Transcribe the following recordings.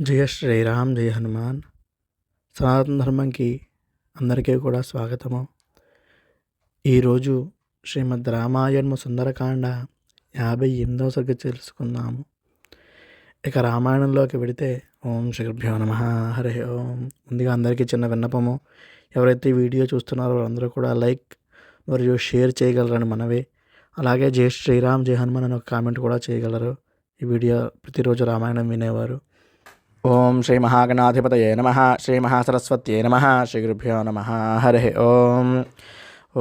జయ శ్రీరామ్ జయ హనుమాన్. సనాతన ధర్మంకి అందరికీ కూడా స్వాగతము. ఈరోజు శ్రీమద్ రామాయణము సుందరకాండ యాభై ఎనిమిదవ సరిగ్గా తెలుసుకుందాము. ఇక రామాయణంలోకి వెడితే ఓం శ్రీభ్యో నమ. హరి ఓం. ముందుగా అందరికీ చిన్న విన్నపము. ఎవరైతే ఈ వీడియో చూస్తున్నారో వాళ్ళందరూ కూడా లైక్ మరియు షేర్ చేయగలరని మనవి. అలాగే జై శ్రీరామ్ జై హనుమాన్ అని ఒక కామెంట్ కూడా చేయగలరు. ఈ వీడియో ప్రతిరోజు రామాయణం వినేవారు. ఓం శ్రీ మహాగణాధిపతయే నమ శ్రీ మహాసరస్వత్యే నమ శ్రీ గురుభ్యో నమ హరి ఓం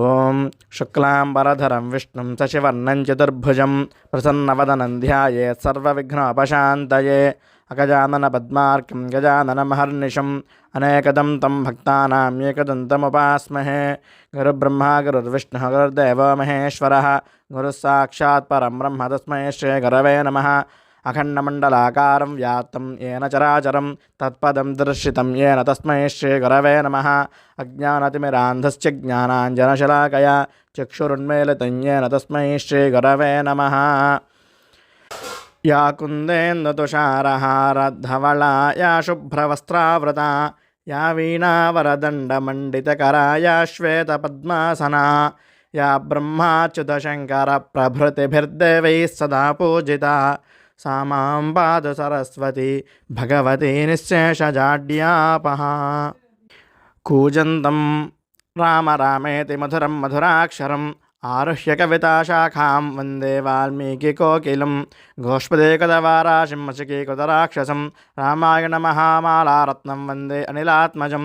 ఓం శుక్లాంబరధరం విష్ణుం శశివర్ణం చతుర్భుజం ప్రసన్నవదనం ధ్యాయేత్ సర్వవిఘ్నోపశాంతయే అగజానన పద్మార్కం గజాననమహర్నిశం అనేకదం తం భక్తానాం ఏకదంతముపాస్మహే గురుబ్రహ్మ గురుర్విష్ణుः గురుర్దేవో మహేశ్వరः గురుः సాక్షాత్ పరం బ్రహ్మ తస్మై శ్రీ గురవే నమः अखंडमंडलाकार व्याप्तं येन चराचर, तत्पदं दर्शित येन तस्मै नम नमः। अज्ञानतिमिरान्धस्य ज्ञानाञ्जनशलाकया चक्षुरुन्मेलितं येन तस्मै श्रीगुरवे नम। या कुंदेन्दुषारहारधवला या शुभ्रवस्त्रावृता, या वीणावरदण्डमण्डितकरा, या श्वेतपद्मासना, या ब्रह्माच्युतशङ्करप्रभृतिभिर्देवैः सदा पूजिता। सा मां पाद सरस्वती भगवती निःशेषजाड्यापः कूजन्तं राम रामेति मधुरं मधुराक्षरम् आरुह्य कविताशाखां वन्दे वाल्मीकिकोकिलं गोष्पदेकदवाराशिं मशिकीकृतराक्षसं रामायणमहामालारत्नं वन्दे अनिलात्मजं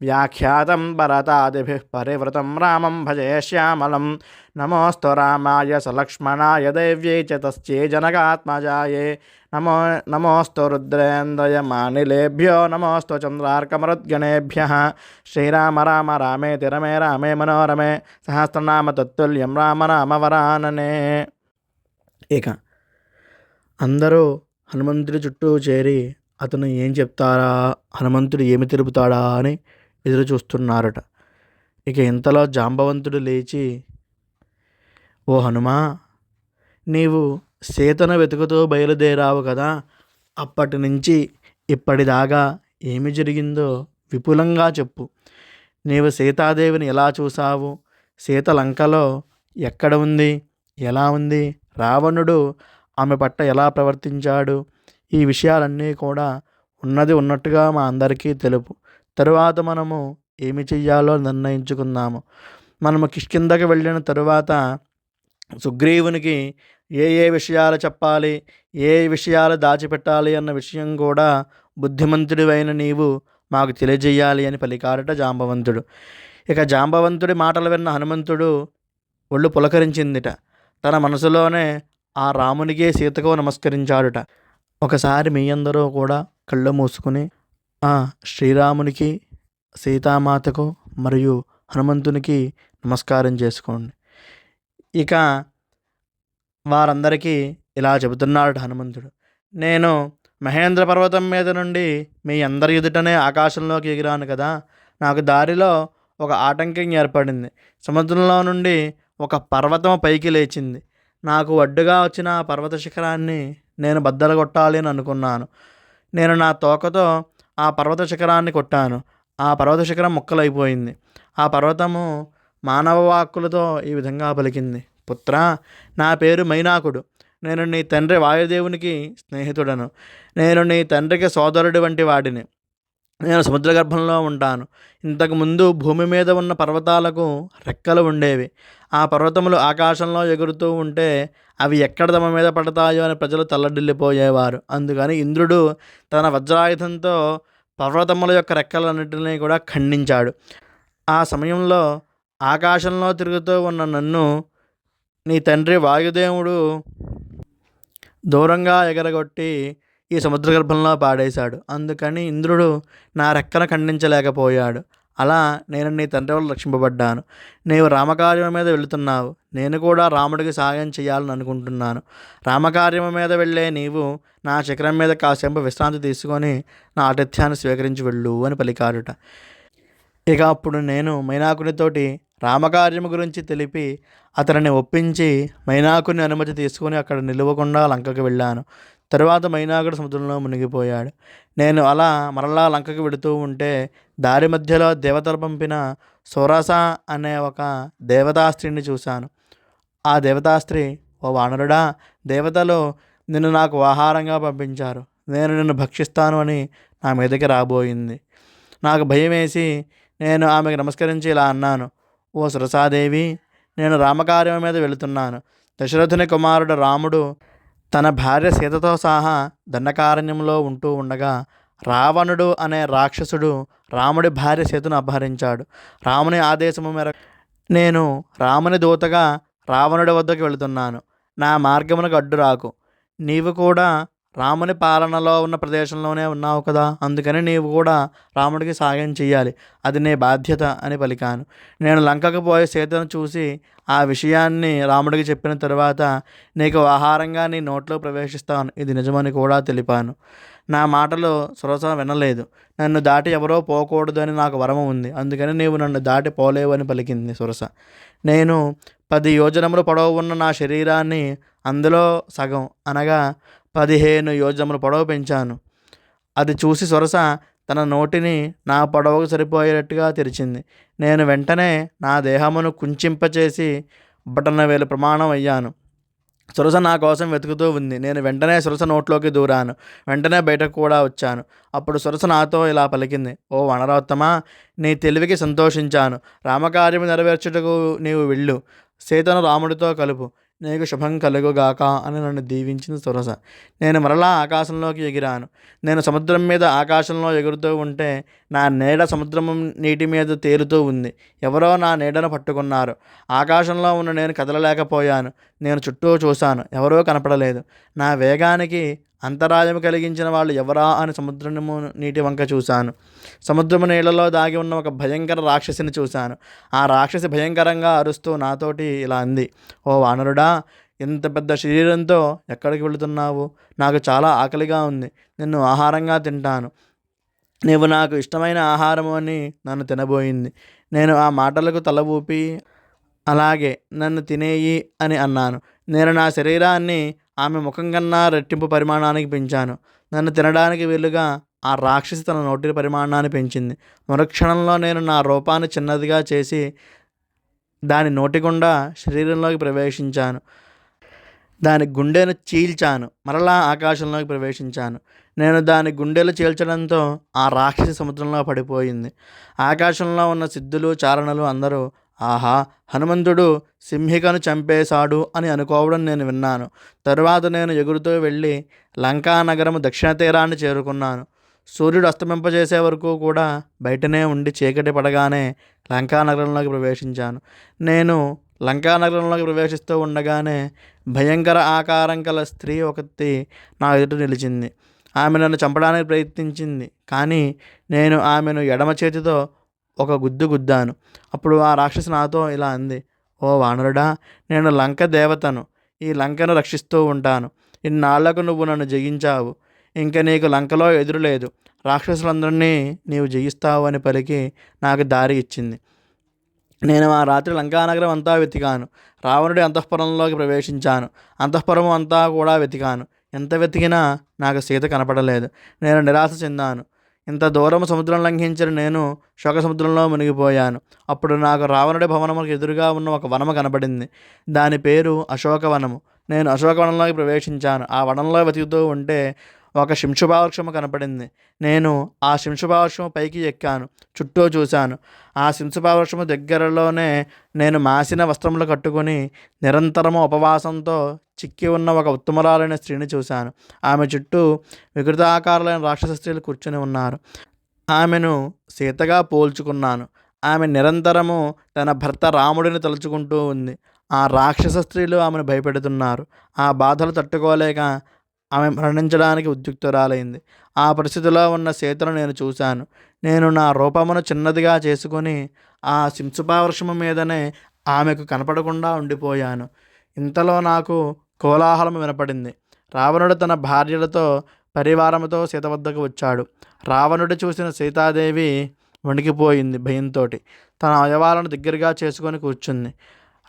వ్యాఖ్యాతం భరతాది పరివృతం రామం భజే శ్యామలం. నమోస్తు రామాయ సలక్ష్మణాయ దైవ్యై చ తస్యే జనకాత్మజాయే. నమో నమోస్తు రుద్రేంద్రయమానిలేభ్యో నమోస్తు చంద్రార్కమరుద్గణేభ్య. శ్రీరామ రామ రామే తిరమే రామే మనోరమే. సహస్రనామ తత్తుల్యం రామ రామ వరాననే. ఇక అందరూ హనుమంతుడి చుట్టూ చేరి అతను ఏం చెప్తారా హనుమంతుడు ఏమి తిరుపుతాడా అని ఎదురు చూస్తున్నారట ఇక ఇంతలో జాంబవంతుడు లేచి ఓ హనుమా నీవు సీతను వెతుకుతూ బయలుదేరావు కదా అప్పటి నుంచి ఇప్పటిదాకా ఏమి జరిగిందో విపులంగా చెప్పు. నీవు సీతాదేవిని ఎలా చూసావు సీత లంకలో ఎక్కడ ఉంది? ఎలా ఉంది? రావణుడు ఆమె పట్ల ఎలా ప్రవర్తించాడు? ఈ విషయాలన్నీ కూడా ఉన్నది ఉన్నట్టుగా మా అందరికీ తెలుపు. తరువాత మనము ఏమి చెయ్యాలో నిర్ణయించుకుందాము. మనము కిష్కిందకి వెళ్ళిన తరువాత సుగ్రీవునికి ఏ ఏ విషయాలు చెప్పాలి ఏ విషయాలు దాచిపెట్టాలి అన్న విషయం కూడా బుద్ధిమంతుడివైన నీవు మాకు తెలియజేయాలి అని పలికాడట జాంబవంతుడు. ఇక జాంబవంతుడి మాటలు విన్న హనుమంతుడు ఒళ్ళు పులకరించిందిట. తన మనసులోనే ఆ రామునికే సీతకు నమస్కరించాడుట. ఒకసారి మీ అందరూ కూడా కళ్ళు మూసుకుని ఆ శ్రీరామునికి సీతామాతకు మరియు హనుమంతునికి నమస్కారం చేసుకోండి. ఇక వారందరికీ ఇలా చెబుతున్నాడు హనుమంతుడు. నేను మహేంద్ర పర్వతం మీద నుండి మీ అందరి ఎదుటనే ఆకాశంలోకి ఎగిరాను కదా. నాకు దారిలో ఒక ఆటంకం ఏర్పడింది. సముద్రంలో నుండి ఒక పర్వతం పైకి లేచింది. నాకు అడ్డుగా వచ్చిన పర్వత శిఖరాన్ని నేను బద్దలు కొట్టాలి అని అనుకున్నాను. నేను నా తోకతో ఆ పర్వత శిఖరాన్ని కొట్టాను. ఆ పర్వత శిఖరం ముక్కలైపోయింది. ఆ పర్వతము మానవ వాక్కులతో ఈ విధంగా పలికింది. పుత్ర నా పేరు మైనాకుడు. నేను నీ తండ్రి వాయుదేవునికి స్నేహితుడను. నేను నీ తండ్రికి సోదరుడి వంటి వాడిని. నేను సముద్ర గర్భంలో ఉంటాను ఇంతకుముందు భూమి మీద ఉన్న పర్వతాలకు రెక్కలు ఉండేవి. ఆ పర్వతములు ఆకాశంలో ఎగురుతూ ఉంటే అవి ఎక్కడ తమ మీద పడతాయో అని ప్రజలు తల్లడిల్లిపోయేవారు. అందుకని ఇంద్రుడు తన వజ్రాయుధంతో పర్వతముల యొక్క రెక్కలన్నింటినీ కూడా ఖండించాడు. ఆ సమయంలో ఆకాశంలో తిరుగుతూ ఉన్న నన్ను నీ తండ్రి వాయుదేవుడు దూరంగా ఎగరగొట్టి ఈ సముద్ర గర్భంలో పాడేశాడు. అందుకని ఇంద్రుడు నా రెక్కను ఖండించలేకపోయాడు. అలా నేను నీ తండ్రి వల్ల రక్షింపబడ్డాను. నీవు రామకార్యం మీద వెళుతున్నావు. నేను కూడా రాముడికి సహాయం చేయాలని అనుకుంటున్నాను. రామకార్యం మీద వెళ్ళే నీవు నా చక్రం మీద కాసేపు విశ్రాంతి తీసుకొని నా ఆతిథ్యాన్ని స్వీకరించి వెళ్ళు అని పలికాడుట. ఇక అప్పుడు నేను మైనాకునితోటి రామకార్యం గురించి తెలిపి అతనిని ఒప్పించి మైనాకుని అనుమతి తీసుకుని అక్కడ నిలవకుండా లంకకు వెళ్ళాను. తరువాత మైనాకుడు సముద్రంలో మునిగిపోయాడు. నేను అలా మరలా లంకకు వెడుతూ ఉంటే దారి మధ్యలో దేవతలు పంపిన సోరాస అనే ఒక దేవతా స్త్రీని చూశాను. ఆ దేవతా స్త్రీ ఓ వానరుడా దేవతలు నిన్ను నాకు ఆహారంగా పంపించారు. నేను నిన్ను భక్షిస్తాను అని నా మీదకి రాబోయింది. నాకు భయం వేసి నేను ఆమెకు నమస్కరించి ఇలా అన్నాను ఓ సురసాదేవి నేను రామకార్యం మీద వెళుతున్నాను. దశరథుని కుమారుడు రాముడు తన భార్య సీతతో సహా దండకారణ్యంలో ఉంటూ ఉండగా రావణుడు అనే రాక్షసుడు రాముడి భార్య సీతను అపహరించాడు. రాముని ఆదేశము మేర నేను రాముని దూతగా రావణుడి వద్దకు వెళుతున్నాను. నా మార్గమునకు అడ్డు రాకు నీవు కూడా రాముని పాలనలో ఉన్న ప్రదేశంలోనే ఉన్నావు కదా. అందుకని నీవు కూడా రాముడికి సాయం చేయాలి అది నీ బాధ్యత అని పలికాను. నేను లంకకు పోయే సీతను చూసి ఆ విషయాన్ని రాముడికి చెప్పిన తర్వాత నీకు ఆహారంగా నీ నోట్లో ప్రవేశిస్తాను. ఇది నిజమని కూడా తెలిపాను. నా మాటలు సురస వినలేదు. నన్ను దాటి ఎవరో పోకూడదు అని నాకు వరమ ఉంది. అందుకని నీవు నన్ను దాటి పోలేవు అని పలికింది సురస. నేను పది యోజనములు పొడవు ఉన్న నా శరీరాన్ని అందులో సగం అనగా పదిహేను యోజములు పొడవు పెంచాను. అది చూసి సొరస తన నోటిని నా పొడవుకు సరిపోయేటట్టుగా తెరిచింది. నేను వెంటనే నా దేహమును కుంచింపచేసి బటన వేలు ప్రమాణం అయ్యాను. సురస నా కోసం వెతుకుతూ ఉంది. నేను వెంటనే సురస నోట్లోకి దూరాను. వెంటనే బయటకు కూడా వచ్చాను. అప్పుడు సురస నాతో ఇలా పలికింది. ఓ వనరోత్తమా నీ తెలివికి సంతోషించాను. రామకార్యము నెరవేర్చుటకు నీవు వెళ్ళు. సీతను రాముడితో కలుపు. నీకు శుభం కలుగుగాక అని నన్ను దీవించింది సురస. నేను మరలా ఆకాశంలోకి ఎగిరాను. నేను సముద్రం మీద ఆకాశంలో ఎగురుతూ ఉంటే నా నీడ సముద్రం నీటి మీద తేలుతూ ఉంది. ఎవరో నా నీడను పట్టుకున్నారు. ఆకాశంలో ఉన్న నేను కదలలేకపోయాను. నేను చుట్టూ చూశాను. ఎవరో కనపడలేదు. నా వేగానికి అంతరాయం కలిగించిన వాళ్ళు ఎవరా అని సముద్రము నీటి వంక చూశాను. సముద్రము నీళ్ళలో దాగి ఉన్న ఒక భయంకర రాక్షసిని చూశాను. ఆ రాక్షసి భయంకరంగా అరుస్తూ నాతోటి ఇలా అంది ఓ వానరుడా ఇంత పెద్ద శరీరంతో ఎక్కడికి వెళుతున్నావు? నాకు చాలా ఆకలిగా ఉంది. నిన్ను ఆహారంగా తింటాను. నీవు నాకు ఇష్టమైన ఆహారము అని నన్ను తినబోయింది. నేను ఆ మాటలకు తల ఊపి అలాగే నన్ను తినేయి అని అన్నాను. నేను నా శరీరాన్ని ఆమె ముఖం కన్నా రెట్టింపు పరిమాణానికి పెంచాను. నన్ను తినడానికి వీలుగా ఆ రాక్షసి తన నోటి పరిమాణాన్ని పెంచింది. మరుక్షణంలో నేను నా రూపాన్ని చిన్నదిగా చేసి దాని నోటి గుండా శరీరంలోకి ప్రవేశించాను. దాని గుండెను చీల్చాను. మరలా ఆకాశంలోకి ప్రవేశించాను. నేను దాని గుండెలు చీల్చడంతో ఆ రాక్షసి సముద్రంలో పడిపోయింది. ఆకాశంలో ఉన్న సిద్ధులు చారణలు అందరూ ఆహా హనుమంతుడు సింహికను చంపేశాడు అని అనుకోవడం నేను విన్నాను. తరువాత నేను ఎగురుతూ వెళ్ళి లంకా నగరము దక్షిణ తీరాన్ని చేరుకున్నాను. సూర్యుడు అస్తమింపజేసే వరకు కూడా బయటనే ఉండి చీకటి పడగానే లంకా నగరంలోకి ప్రవేశించాను. నేను లంకా నగరంలోకి ప్రవేశిస్తూ ఉండగానే భయంకర ఆకారం గల స్త్రీ ఒకటి నా ఎదుట నిలిచింది. ఆమె నన్ను చంపడానికి ప్రయత్నించింది. కానీ నేను ఆమెను ఎడమ చేతితో ఒక గుద్దు గుద్దాను. అప్పుడు ఆ రాక్షసి నాతో ఇలా అంది ఓ వానరుడా నేను లంక దేవతను ఈ లంకను రక్షిస్తూ ఉంటాను. ఇన్నాళ్ళకు నువ్వు నన్ను జయించావు. ఇంక నీకు లంకలో ఎదురులేదు రాక్షసులందరినీ నీవు జయిస్తావు అని పలికి నాకు దారి ఇచ్చింది. నేను ఆ రాత్రి లంకానగరం అంతా వెతికాను. రావణుడి అంతఃపురంలోకి ప్రవేశించాను. అంతఃపురం అంతా కూడా వెతికాను. ఎంత వెతికినా నాకు సీత కనపడలేదు. నేను నిరాశ చెందాను. ఇంత దూరం సముద్రం లంఘించిన నేను శోక సముద్రంలో మునిగిపోయాను. అప్పుడు నాకు రావణుడి భవనములకు ఎదురుగా ఉన్న ఒక వనము కనబడింది. దాని పేరు అశోకవనము. నేను అశోకవనంలోకి ప్రవేశించాను. ఆ వనంలో వెతుకుతూ ఉంటే ఒక శింశుభావృక్షము కనపడింది. నేను ఆ శింశుభావృక్షము పైకి ఎక్కాను. చుట్టూ చూశాను. ఆ శింశుభావృక్షము దగ్గరలోనే నేను మాసిన వస్త్రములు కట్టుకొని నిరంతరము ఉపవాసంతో చిక్కి ఉన్న ఒక ఉత్తమరాలైన స్త్రీని చూశాను. ఆమె చుట్టూ వికృతాకారులైన రాక్షస స్త్రీలు కూర్చొని ఉన్నారు. ఆమెను సీతగా పోల్చుకున్నాను. ఆమె నిరంతరము తన భర్త రాముడిని తలుచుకుంటూ ఉంది. ఆ రాక్షస స్త్రీలు ఆమెను భయపెడుతున్నారు. ఆ బాధలు తట్టుకోలేక ఆమె మరణించడానికి ఉద్యుక్తురాలైంది. ఆ పరిస్థితిలో ఉన్న సీతను నేను చూశాను. నేను నా రూపమును చిన్నదిగా చేసుకొని ఆ సింసుపావృక్షము మీదనే ఆమెకు కనపడకుండా ఉండిపోయాను. ఇంతలో నాకు కోలాహలం వినపడింది. రావణుడు తన భార్యలతో పరివారంతో సీత వద్దకు వచ్చాడు. రావణుడు చూసిన సీతాదేవి వణికిపోయింది భయంతో తన అవయవాలను దగ్గరగా చేసుకొని కూర్చుంది.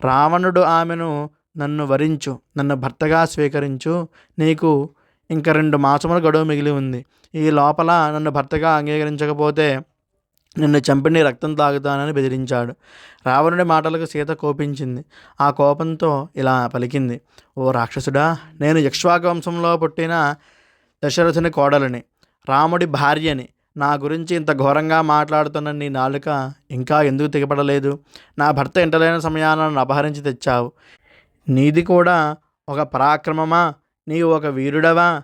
రావణుడు ఆమెను నన్ను వరించు నన్ను భర్తగా స్వీకరించు. నీకు ఇంక రెండు మాసముల గడువు మిగిలి ఉంది. ఈ లోపల నన్ను భర్తగా అంగీకరించకపోతే నిన్ను చంపి నీ రక్తం తాగుతానని బెదిరించాడు. రావణుడి మాటలకు సీత కోపించింది. ఆ కోపంతో ఇలా పలికింది. ఓ రాక్షసుడా నేను యక్ష్వాక వంశంలో పుట్టిన దశరథుని కోడలిని రాముడి భార్యని. నా గురించి ఇంత ఘోరంగా మాట్లాడుతున్న నీ నాలుక ఇంకా ఎందుకు తెగపడలేదు? నా భర్త ఇంటలేని సమయాన నన్ను అపహరించి తెచ్చావు. నీది కూడా ఒక పరాక్రమమా? నీవు ఒక వీరుడవా?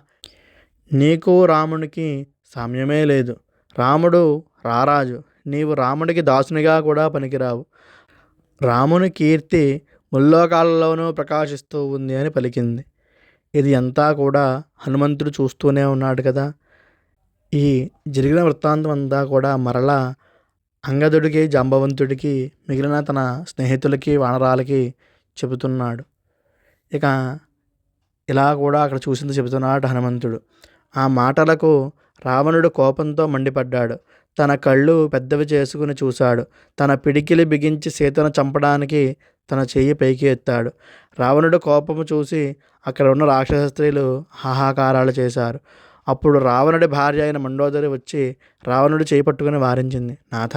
నీకు రామునికి సామ్యమే లేదు. రాముడు రారాజు. నీవు రాముడికి దాసునిగా కూడా పనికిరావు. రాముని కీర్తి ముల్లోకాలలోనూ ప్రకాశిస్తూ ఉంది అని పలికింది. ఇది అంతా కూడా హనుమంతుడు చూస్తూనే ఉన్నాడు కదా. ఈ జరిగిన వృత్తాంతం అంతా కూడా మరలా అంగదుడికి జాంబవంతుడికి మిగిలిన తన స్నేహితులకి వానరాలకి చెబుతున్నాడు. ఇక ఇలా కూడా అక్కడ చూసింది చెబుతున్నాడు హనుమంతుడు. ఆ మాటలకు రావణుడు కోపంతో మండిపడ్డాడు. తన కళ్ళు పెద్దవి చేసుకుని చూశాడు. తన పిడికిలి బిగించి సీతను చంపడానికి తన చెయ్యి పైకి ఎత్తాడు. రావణుడు కోపము చూసి అక్కడ ఉన్న రాక్షస స్త్రీలు హాహాకారాలు చేశారు. అప్పుడు రావణుడి భార్య అయిన మండోదరి వచ్చి రావణుడు చేయి పట్టుకుని వారించింది. నాథ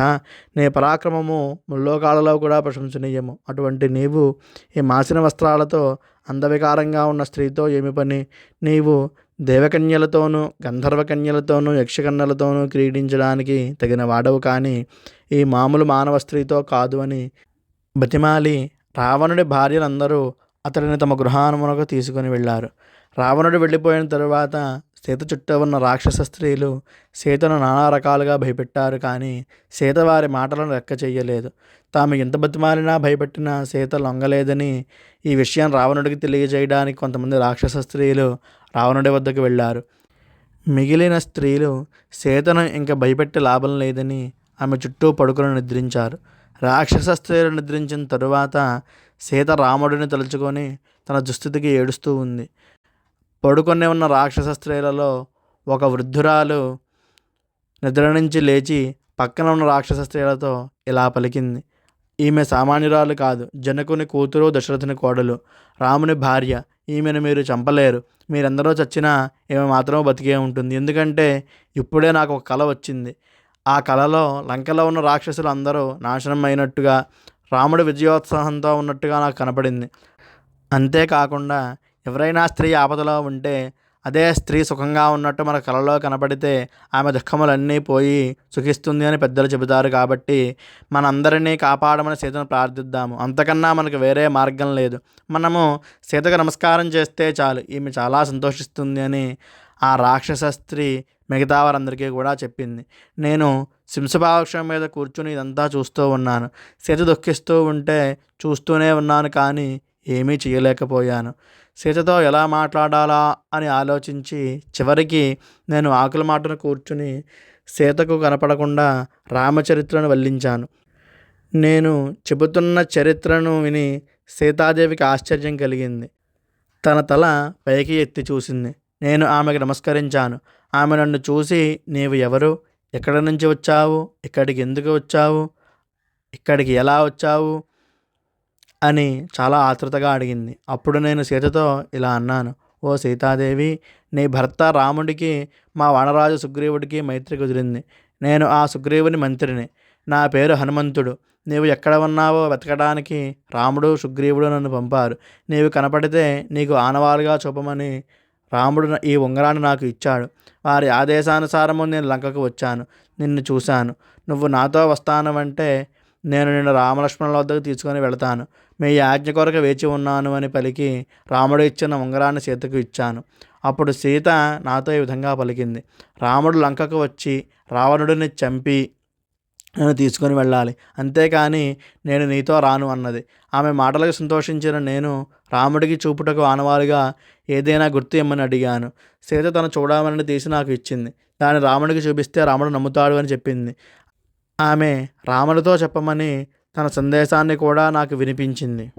నీ పరాక్రమము ముల్లోకాలలో కూడా ప్రశంసనీయము. అటువంటి నీవు ఈ మాసిన వస్త్రాలతో అందవికారంగా ఉన్న స్త్రీతో ఏమి పని? నీవు దేవకన్యలతోనూ గంధర్వకన్యలతోనూ యక్షకన్యలతోనూ క్రీడించడానికి తగిన వాడవు కానీ ఈ మామూలు మానవ స్త్రీతో కాదు అని బతిమాలి రావణుడి భార్యలందరూ అతడిని తమ గృహానుమునకు తీసుకుని వెళ్ళారు. రావణుడు వెళ్ళిపోయిన తరువాత సీత చుట్టూ ఉన్న రాక్షస స్త్రీలు సీతను నానా రకాలుగా భయపెట్టారు కానీ సీత వారి మాటలను లెక్క చేయలేదు తాము ఎంత బతిమాలినా భయపెట్టినా సీత లొంగలేదని ఈ విషయం రావణుడికి తెలియజేయడానికి కొంతమంది రాక్షస స్త్రీలు రావణుడి వద్దకు వెళ్ళారు. మిగిలిన స్త్రీలు సీతను ఇంకా భయపెట్టే లాభం లేదని ఆమె చుట్టూ పడుకుని నిద్రించారు. రాక్షస స్త్రీలు నిద్రించిన తరువాత సీత రాముడిని తలుచుకొని తన దుస్థితికి ఏడుస్తూ ఉంది. పడుకొని ఉన్న రాక్షస స్త్రీలలో ఒక వృద్ధురాలు నిద్ర నుంచి లేచి పక్కన ఉన్న రాక్షస స్త్రీలతో ఇలా పలికింది. ఈమె సామాన్యురాలు కాదు. జనకుని కూతురు దశరథుని కోడలు. రాముని భార్య. ఈమెను మీరు చంపలేరు. మీరెందరో చచ్చినా ఈమె మాత్రం బతికే ఉంటుంది. ఎందుకంటే ఇప్పుడే నాకు ఒక కళ వచ్చింది. ఆ కళలో లంకలో ఉన్న రాక్షసులు అందరూ నాశనం అయినట్టుగా రాముడు విజయోత్సాహంతో ఉన్నట్టుగా నాకు కనపడింది. అంతేకాకుండా ఎవరైనా స్త్రీ ఆపదలో ఉంటే అదే స్త్రీ సుఖంగా ఉన్నట్టు మన కలలో కనపడితే ఆమె దుఃఖములన్నీ పోయి సుఖిస్తుంది అని పెద్దలు చెబుతారు కాబట్టి మనందరినీ కాపాడమని సీతను ప్రార్థిద్దాము. అంతకన్నా మనకు వేరే మార్గం లేదు. మనము సీతకు నమస్కారం చేస్తే చాలు. ఈమె చాలా సంతోషిస్తుంది అని ఆ రాక్షస స్త్రీ మిగతా వారందరికీ కూడా చెప్పింది. నేను సింసపావక్షం మీద కూర్చుని ఇదంతా చూస్తూ ఉన్నాను. సీత దుఃఖిస్తూ ఉంటే చూస్తూనే ఉన్నాను కానీ ఏమీ చేయలేకపోయాను. సీతతో ఎలా మాట్లాడాలా అని ఆలోచించి చివరికి నేను ఆకుల మాటను కూర్చుని సీతకు కనపడకుండా రామచరిత్రను వల్లించాను. నేను చెబుతున్న చరిత్రను విని సీతాదేవికి ఆశ్చర్యం కలిగింది. తన తల పైకి ఎత్తి చూసింది. నేను ఆమెకు నమస్కరించాను. ఆమె నన్ను చూసి నీవు ఎవరు? ఎక్కడి నుంచి వచ్చావు? ఇక్కడికి ఎందుకు వచ్చావు? ఇక్కడికి ఎలా వచ్చావు? అని చాలా ఆతృతగా అడిగింది. అప్పుడు నేను సీతతో ఇలా అన్నాను ఓ సీతాదేవి నీ భర్త రాముడికి మా వనరాజు సుగ్రీవుడికి మైత్రి కుదిరింది. నేను ఆ సుగ్రీవుని మంత్రిని. నా పేరు హనుమంతుడు. నీవు ఎక్కడ ఉన్నావో వెతకడానికి రాముడు సుగ్రీవుడు నన్ను పంపారు. నీవు కనపడితే నీకు ఆనవాలుగా చూపమని రాముడు ఈ ఉంగరాన్ని నాకు ఇచ్చాడు. వారి ఆదేశానుసారము నేను లంకకు వచ్చాను. నిన్ను చూశాను. నువ్వు నాతో వస్తానవంటే నేను నిన్ను రామలక్ష్మణుల వద్దకు తీసుకొని వెళతాను. మీ ఆజ్ఞ కొరకు వేచి ఉన్నాను అని పలికి రాముడు ఇచ్చిన ఉంగరాన్ని సీతకు ఇచ్చాను. అప్పుడు సీత నాతో ఈ విధంగా పలికింది. రాముడు లంకకు వచ్చి రావణుడిని చంపి నన్ను తీసుకొని వెళ్ళాలి. అంతేకాని నేను నీతో రాను అన్నది. ఆమె మాటలకు సంతోషించిన నేను రాముడికి చూపుటకు ఆనవాలుగా ఏదైనా గుర్తు ఇమ్మని అడిగాను. సీత తను చూడమని తీసి నాకు ఇచ్చింది. దాన్ని రాముడికి చూపిస్తే రాముడు నమ్ముతాడు అని చెప్పింది. ఆమె రాముడితో చెప్పమని తన సందేశాన్ని కూడా నాకు వినిపించింది.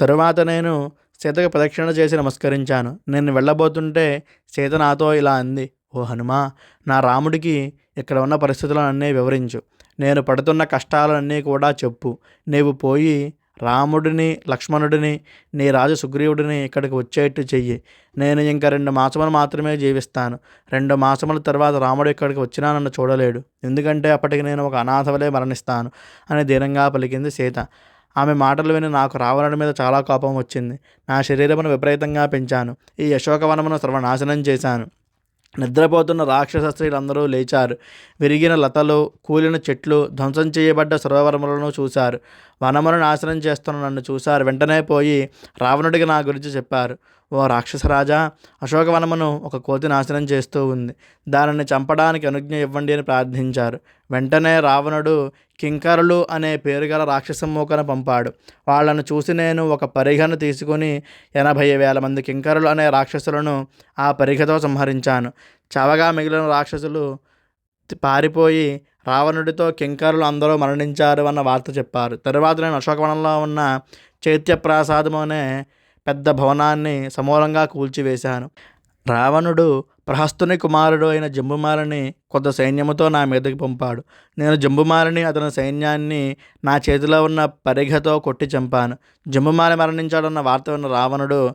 తరువాత నేను సీతకు ప్రదక్షిణ చేసి నమస్కరించాను. నేను వెళ్ళబోతుంటే సీత నాతో ఇలా అంది ఓ హనుమా నా రాముడికి ఇక్కడ ఉన్న పరిస్థితులన్నీ వివరించు. నేను పడుతున్న కష్టాలన్నీ కూడా చెప్పు. నీవు పోయి రాముడిని లక్ష్మణుడిని నీ రాజు సుగ్రీవుడిని ఇక్కడికి వచ్చేట్టు చెయ్యి. నేను ఇంకా రెండు మాసములు మాత్రమే జీవిస్తాను. రెండు మాసముల తర్వాత రాముడు ఇక్కడికి వచ్చినా నన్ను చూడలేడు. ఎందుకంటే అప్పటికి నేను ఒక అనాథవలే మరణిస్తాను అని ధీరంగా పలికింది సీత. ఆమె మాటలు విని నాకు రావణుడి మీద చాలా కోపం వచ్చింది. నా శరీరమును విపరీతంగా పెంచాను. ఈ అశోకవనమును సర్వనాశనం చేశాను. నిద్రపోతున్న రాక్షస స్త్రీలందరూ లేచారు. విరిగిన లతలు కూలిన చెట్లు ధ్వంసం చేయబడ్డ సరోవరములను చూశారు. వనమును నాశనం చేస్తున్న నన్ను చూశారు. వెంటనే పోయి రావణుడికి నా గురించి చెప్పారు. ఓ రాక్షసరాజా అశోకవనమును ఒక కోతి నాశనం చేస్తూ ఉంది. దానిని చంపడానికి అనుజ్ఞ ఇవ్వండి అని ప్రార్థించారు. వెంటనే రావణుడు కింకరులు అనే పేరు గల రాక్షస మూకను పంపాడు. వాళ్ళను చూసి నేను ఒక పరిఘను తీసుకుని ఎనభై వేల మంది కింకరులు అనే రాక్షసులను ఆ పరిఘతో సంహరించాను. చవగా మిగిలిన రాక్షసులు పారిపోయి రావణుడితో కింకరులు అందరూ మరణించారు అన్న వార్త చెప్పారు. తరువాత నేను అశోకవనంలో ఉన్న చైత్యప్రాసాదము అనే పెద్ద భవనాన్ని సమూలంగా కూల్చివేశాను. రావణుడు ప్రహస్తుని కుమారుడు అయిన జంబుమాలని కొంత సైన్యముతో నా మీదకి పంపాడు. నేను జంబుమాలని అతని సైన్యాన్ని నా చేతిలో ఉన్న పరిఘతో కొట్టి చంపాను. జంబుమాల మరణించాడన్న వార్త ఉన్న రావణుడు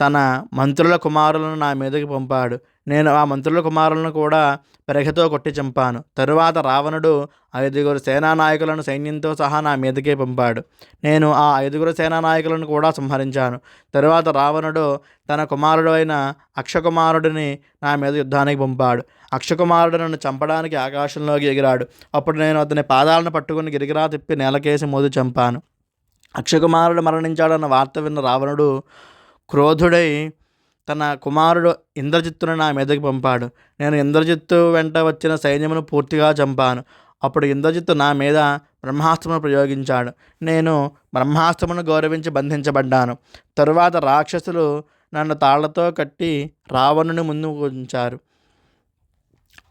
తన మంత్రుల కుమారులను నా మీదకి పంపాడు. నేను ఆ మంత్రుల కుమారులను కూడా పెరగతో కొట్టి చంపాను. తరువాత రావణుడు ఐదుగురు సేనానాయకులను సైన్యంతో సహా నా మీదకే పంపాడు. నేను ఆ ఐదుగురు సేనానాయకులను కూడా సంహరించాను. తరువాత రావణుడు తన కుమారుడు అయిన అక్షకుమారుడిని నా మీద యుద్ధానికి పంపాడు. అక్షకుమారుడు నన్ను చంపడానికి ఆకాశంలోకి ఎగిరాడు. అప్పుడు నేను అతని పాదాలను పట్టుకుని గిరిగిరా తిప్పి నేలకేసి మోది చంపాను. అక్షకుమారుడు మరణించాడన్న వార్త విన్న రావణుడు క్రోధుడై తన కుమారుడు ఇంద్రజిత్తును నా మీదకి పంపాడు. నేను ఇంద్రజిత్తు వెంట వచ్చిన సైన్యమును పూర్తిగా చంపాను. అప్పుడు ఇంద్రజిత్తు నా మీద బ్రహ్మాస్త్రమును ప్రయోగించాడు. నేను బ్రహ్మాస్త్రమును గౌరవించి బంధించబడ్డాను. తరువాత రాక్షసులు నన్ను తాళ్ళతో కట్టి రావణుని ముందు ఉంచారు.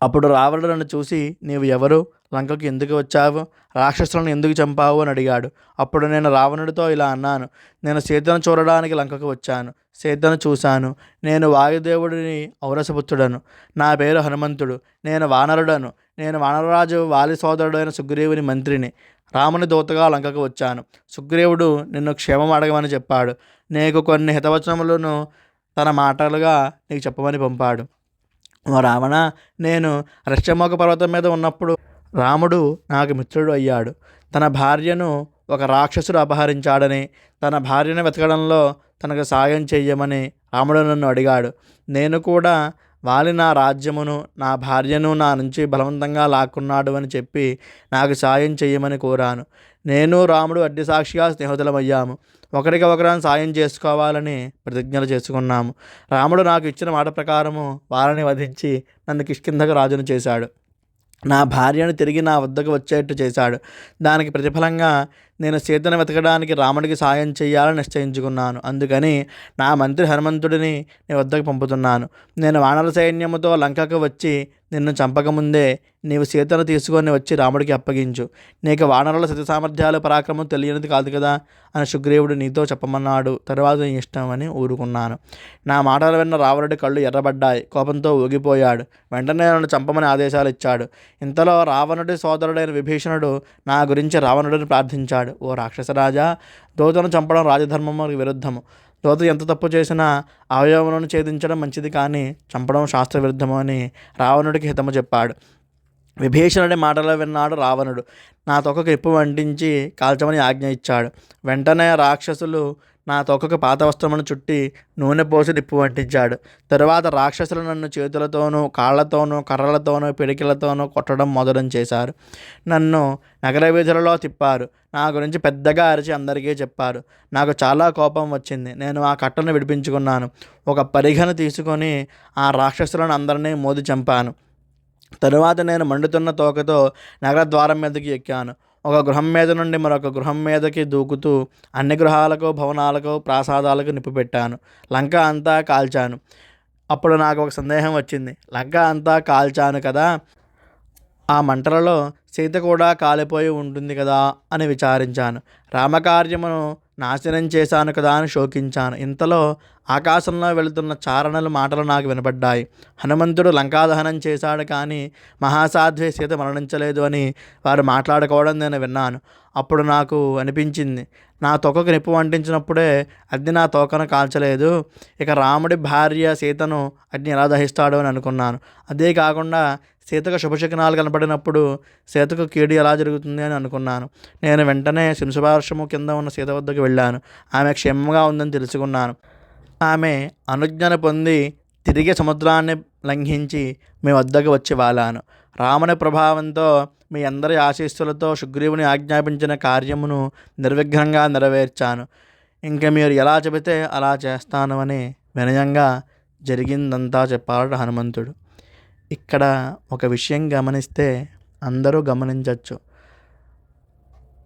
అప్పుడు రావణుడు నన్ను చూసి నీవు ఎవరు? లంకకు ఎందుకు వచ్చావు? రాక్షసులను ఎందుకు చంపావు? అని అడిగాడు. అప్పుడు నేను రావణుడితో ఇలా అన్నాను నేను సీతను చూడడానికి లంకకు వచ్చాను సీతను చూశాను. నేను వాయుదేవుడిని ఔరసపుత్రుడను. నా పేరు హనుమంతుడు. నేను వానరుడను. నేను వానరరాజు వాలి సోదరుడైన సుగ్రీవుని మంత్రిని. రాముని దూతగా లంకకు వచ్చాను. సుగ్రీవుడు నిన్ను క్షేమం అడగమని చెప్పాడు. నీకు కొన్ని హితవచనములను తన మాటలుగా నీకు చెప్పమని పంపాడు. రావణ నేను రష్యమోక పర్వతం మీద ఉన్నప్పుడు రాముడు నాకు మిత్రుడు అయ్యాడు. తన భార్యను ఒక రాక్షసుడు అపహరించాడని తన భార్యను వెతకడంలో తనకు సాయం చెయ్యమని రాముడు నన్ను అడిగాడు. నేను కూడా వాలి నా రాజ్యమును నా భార్యను నా నుంచి బలవంతంగా లాక్కున్నాడు అని చెప్పి నాకు సాయం చెయ్యమని కోరాను. నేను రాముడు అడ్డి సాక్షిగా స్నేహితులమయ్యాము. ఒకరికి ఒకరిని సాయం చేసుకోవాలని ప్రతిజ్ఞలు చేసుకున్నాము. రాముడు నాకు ఇచ్చిన మాట ప్రకారము వారిని వధించి నన్ను కిష్కిందకు రాజును చేశాడు. నా భార్యను తిరిగి నా వద్దకు వచ్చేట్టు చేశాడు. దానికి ప్రతిఫలంగా నేను సీతను వెతకడానికి రాముడికి సాయం చేయాలని నిశ్చయించుకున్నాను. అందుకని నా మంత్రి హనుమంతుడిని నీ వద్దకు పంపుతున్నాను. నేను వానర సైన్యముతో లంకకు వచ్చి నిన్ను చంపకముందే నీవు సీతను తీసుకొని వచ్చి రాముడికి అప్పగించు. నీకు వానరుల శక్తి సామర్థ్యాలు పరాక్రమం తెలియనిది కాదు కదా అని సుగ్రీవుడు నీతో చెప్పమన్నాడు. తరువాత నీ ఇష్టం అని ఊరుకున్నాను. నా మాటలు విన్న రావణుడి కళ్ళు ఎర్రబడ్డాయి. కోపంతో ఊగిపోయాడు. వెంటనే నన్ను చంపమని ఆదేశాలు ఇచ్చాడు. ఇంతలో రావణుడి సోదరుడైన విభీషణుడు నా గురించి రావణుడిని ప్రార్థించాడు. ఓ రాక్షసరాజా దోతను చంపడం రాజధర్మములకు విరుద్ధము. దోత ఎంత తప్పు చేసినా అవయవములను ఛేదించడం మంచిది కానీ చంపడం శాస్త్రవిరుద్ధము అని రావణుడికి హితము చెప్పాడు. విభీషణుడి మాటలు విన్నాడు రావణుడు. నా తొకకు ఇప్పు వంటించి కాల్చమని ఆజ్ఞ ఇచ్చాడు. వెంటనే రాక్షసులు నా తొకకు పాత వస్త్రమును చుట్టి నూనె పోసి నిప్పు వంటించాడు. తరువాత రాక్షసులు నన్ను చేతులతోనూ కాళ్ళతోనూ కర్రలతోనూ పిడికిలతోనూ కొట్టడం మొదలం చేశారు. నన్ను నగర వీధులలో తిప్పారు. నా గురించి పెద్దగా అరిచి అందరికీ చెప్పారు. నాకు చాలా కోపం వచ్చింది. నేను ఆ కట్టను విడిపించుకున్నాను. ఒక పరిఘను తీసుకొని ఆ రాక్షసులను అందరినీ మోది చంపాను. తరువాత నేను మండుతున్న తోకతో నగర ద్వారం మీదకి ఎక్కాను. ఒక గృహం మీద నుండి మరొక గృహం మీదకి దూకుతూ అన్ని గృహాలకు భవనాలకు ప్రాసాదాలకు నిప్పు పెట్టాను లంక అంతా కాల్చాను. అప్పుడు నాకు ఒక సందేహం వచ్చింది. లంక అంతా కాల్చాను కదా ఆ మంటలలో సీత కూడా కాలిపోయి ఉంటుంది కదా అని విచారించాను. రామకార్యమును నాశనం చేశాను కదా అని శోకించాను. ఇంతలో ఆకాశంలో వెళుతున్న చారణల మాటలు నాకు వినపడ్డాయి. హనుమంతుడు లంకాదహనం చేశాడు కానీ మహాసాధ్వి సీత మరణించలేదు అని వారు మాట్లాడుకోవడం నేను విన్నాను. అప్పుడు నాకు అనిపించింది నా తొకకు నిప్పు వంటించినప్పుడే అగ్ని నా తోకను కాల్చలేదు. ఇక రాముడి భార్య సీతను అగ్ని ఎలా దహిస్తాడు అని అనుకున్నాను. అదే కాకుండా సీతకు శుభశకునాలు కనపడినప్పుడు సీతకు కీడు ఎలా జరుగుతుంది అని అనుకున్నాను. నేను వెంటనే శంశపార్శ్వము కింద ఉన్న సీత వద్దకు వెళ్ళాను. ఆమె క్షేమంగా ఉందని తెలుసుకున్నాను. ఆమె అనుజ్ఞన పొంది తిరిగి సముద్రాన్ని లంఘించి మీ వద్దకు వచ్చి వాలాను. రాముని ప్రభావంతో మీ అందరి ఆశీస్సులతో సుగ్రీవుని ఆజ్ఞాపించిన కార్యమును నిర్విఘ్నంగా నెరవేర్చాను. ఇంకా మీరు ఎలా చెబితే అలా చేస్తాను అని వినయంగా జరిగిందంతా చెప్పాలట హనుమంతుడు. ఇక్కడ ఒక విషయం గమనిస్తే అందరూ గమనించవచ్చు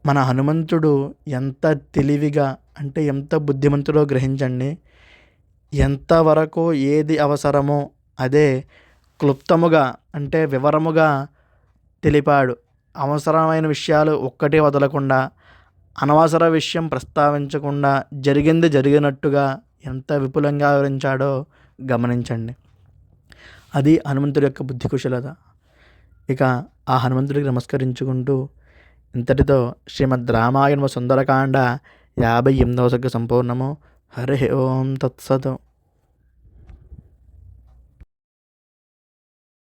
మన హనుమంతుడు ఎంత తెలివిగా అంటే ఎంత బుద్ధిమంతుడో గ్రహించండి. ఎంతవరకు ఏది అవసరమో అదే క్లుప్తముగా అంటే వివరముగా తెలిపాడు. అవసరమైన విషయాలు ఒక్కటే వదలకుండా అనవసర విషయం ప్రస్తావించకుండా జరిగింది జరిగినట్టుగా ఎంత విపులంగా వివరించాడో గమనించండి. అది హనుమంతుడి యొక్క బుద్ధి కుశలత. ఇక ఆ హనుమంతుడికి నమస్కరించుకుంటూ ఇంతటితో శ్రీమద్ రామాయణ సుందరకాండ యాభై ఎనిమిదవ సంపూర్ణము. హరి ఓం తత్సతు